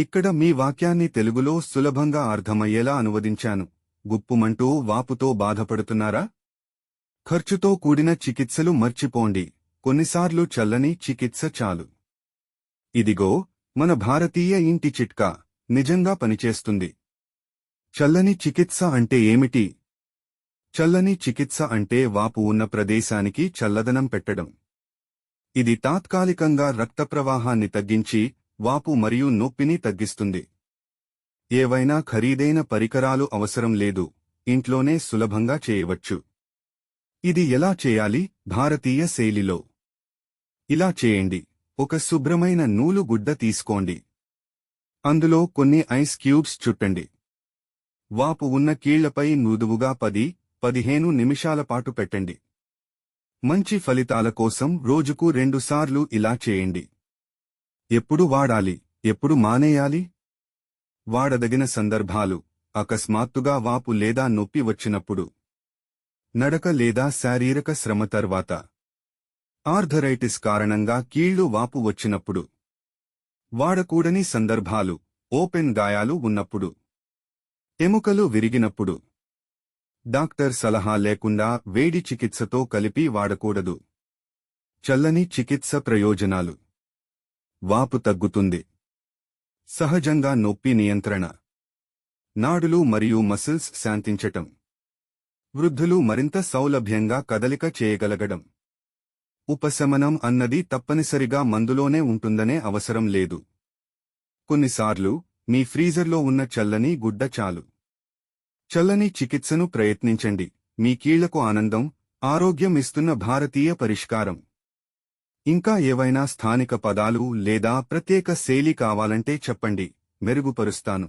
ఇక్కడ మీ వాక్యాన్ని తెలుగులో సులభంగా అర్థమయ్యేలా అనువదించాను. గుప్పుమంటూ వాపుతో బాధపడుతున్నారా? ఖర్చుతో కూడిన చికిత్సలు మర్చిపోండి. కొన్నిసార్లు చల్లని చికిత్స చాలు. ఇదిగో మన భారతీయ ఇంటి చిట్కా నిజంగా పనిచేస్తుంది. చల్లని చికిత్స అంటే ఏమిటి? చల్లని చికిత్స అంటే వాపు ఉన్న ప్రదేశానికి చల్లదనం పెట్టడం. ఇది తాత్కాలికంగా రక్త ప్రవాహాన్ని తగ్గించి వాపు మరియు నొప్పిని తగ్గిస్తుంది. ఏవైనా ఖరీదైన పరికరాలు అవసరం లేదు. ఇంట్లోనే సులభంగా చేయవచ్చు. ఇది ఎలా చేయాలి? భారతీయ శైలిలో. ఇలా చేయండి. ఒక శుభ్రమైన నూలు గుడ్డ తీసుకోండి. అందులో కొన్ని ఐస్ క్యూబ్స్ చుట్టండి. వాపు ఉన్న కీళ్ళపై మృదువుగా పది పదిహేను నిమిషాల పాటు పెట్టండి. మంచి ఫలితాల కోసం రోజుకు రెండుసార్లు ఇలా చేయండి. ఎప్పుడు వాడాలి? ఎప్పుడు మానేయాలి? వాడదగిన సందర్భాలు అకస్మాత్తుగా వాపు లేదా నొప్పి వచ్చినప్పుడు. నడక లేదా శారీరక శ్రమ తర్వాత. ఆర్థరైటిస్ కారణంగా కీళ్ళు వాపు వచ్చినప్పుడు. వాడకూడని సందర్భాలు ఓపెన్ గాయాలు ఉన్నప్పుడు. ఎముకలు విరిగినప్పుడు. డాక్టర్ సలహా లేకుండా వేడి చికిత్సతో కలిపి వాడకూడదు. చల్లని చికిత్స ప్రయోజనాలు. వాపు తగ్గుతుంది. సహజంగా నొప్పి నియంత్రణ. నాడులు మరియు మసిల్స్ శాంతించటం. వృద్ధులు మరింత సౌలభ్యంగా కదలిక చేయగలగడం. ఉపశమనం అన్నది తప్పనిసరిగా మందులోనే ఉంటుందనే అవసరం లేదు. కొన్నిసార్లు మీ ఫ్రీజర్లో ఉన్న చల్లని గుడ్డ చాలు. చల్లని చికిత్సను ప్రయత్నించండి. మీ కీళ్ళకు ఆనందం ఆరోగ్యం ఇస్తున్న భారతీయ పరిష్కారం. ఇంకా ఏవైనా స్థానిక పదాలు లేదా ప్రత్యేక శైలి కావాలంటే చెప్పండి మెరుగుపరుస్తాను.